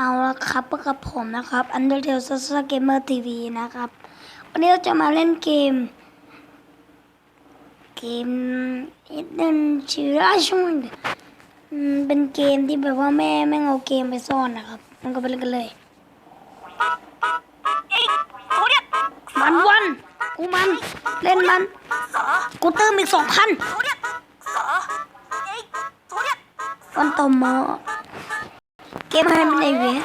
เอาละครับพบกับผมนะครับ Undertale s s Gamer TV นะครับ วันนี้เราจะมาเล่นเกม เกม Hidden c h i r a s h o n เป็นเกมที่แบบว่าแม่แม่งเอาเกมไปซ่อนนะครับ มันก็ไปเล่นกันเลยมันวันกูมัน เล่นมัน กูเติมอีกสองพันวันต่อมา กมให้มันไอเวย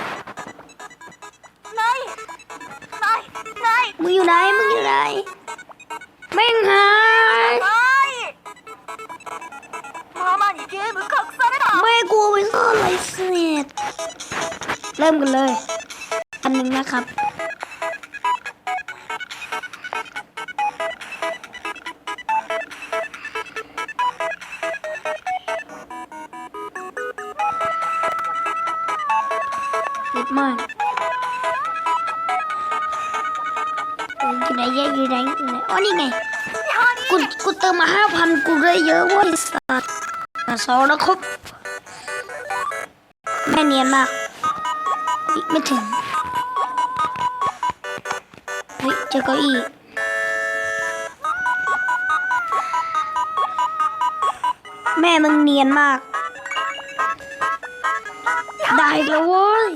มึงอยู่ไหนมึงอยู่ไหนแม่งหายแม่กูไปซ่อนอะไรเสร็จเริ่มกันเลย อันหนึ่งนะครับปิดมากเอออยู่ไหนเยอะอยู่ไหนอยู่ไหนอ๋อนี่ไงกูกูเติมมาห้าพันกูได้เยอะเว้ยสัตว์สองแล้วครบแม่เนียนมาก ไม่ถึงเฮ้ยเจอเก้าอี้แม่มึงเนียนมาก ได้แล้วเว้ย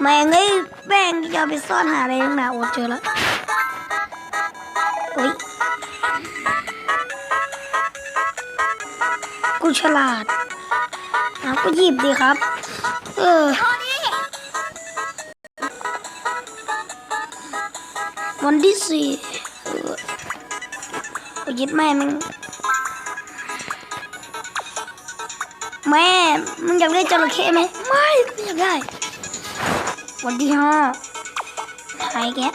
แม่งไอ้แม่งจะเอาไปซ่อนหาอะไรตั้งนานโอ้เจอแล้วโอ้ยกูฉลาดเอาก็หยิบดีครับ เออวันที่สี่เออเอาหยิบแม่มึงแม่มึงอยากได้จระเข้ไหมไม่ไม่อยากได้ วันที่ห้าหายแกะ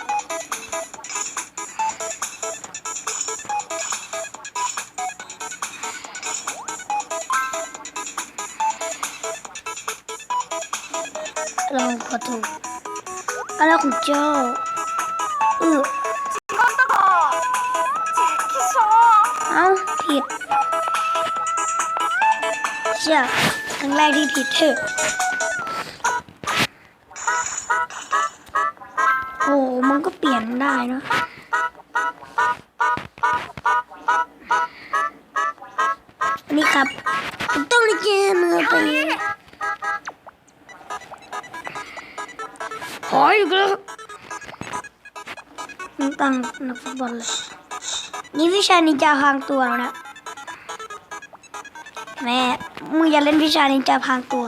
เราขอถูกอะไรของเจ้าเออเอ้าผิดเชื่อครั้งแรกที่ผิดเถอะ โอ้มันก็เปลี่ยนได้นะนี่ครับต้องได้เจอมือไปหอยอีกแล้วมึงตั้งนักฟุตบอลเลยนี่วิชานินจาพรางตัวแล้วนะแม่มึงอย่าเล่นวิชานินจาพรางตัว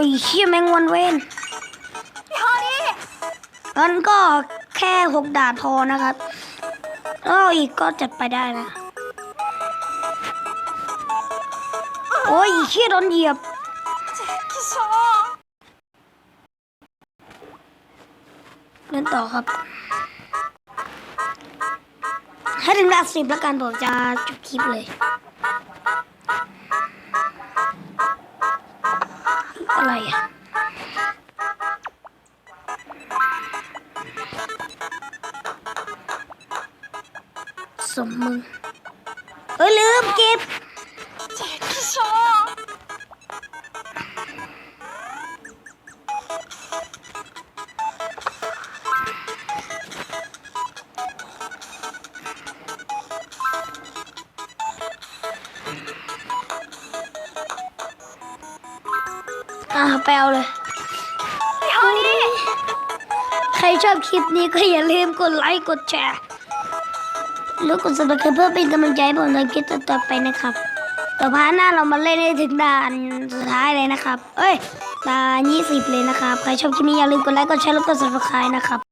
อ้ยเชี่ยแมงวันเวนงั้นก็แค่หกดาดพอนะครับแล้วอีกก็จัดไปได้นะ โอ้ยเชี่ยโดนเหยียบเล่นต่อครับ ให้ถึงด่านสิบแล้วกันผมจะจบคลิปเลย อะไรอะสมมึง เอ้ยลืมเก็บ อะไปเอาเลยใครชอบคลิปนี้ก็อย่าลืมกดไลค์กดแชร์แล้วกด subscribe เพื่อเป็นกำลังใจให้ผมในคลิปต่อๆไปนะครับต่อพาร์ทหน้าเรามาเล่นให้ถึงด่านสุดท้ายเลยนะครับ เอ้ยด่านยี่สิบเลยนะครับ ใครชอบคลิปนี้อย่าลืมกดไลค์กดแชร์แล้วกด subscribe นะครับ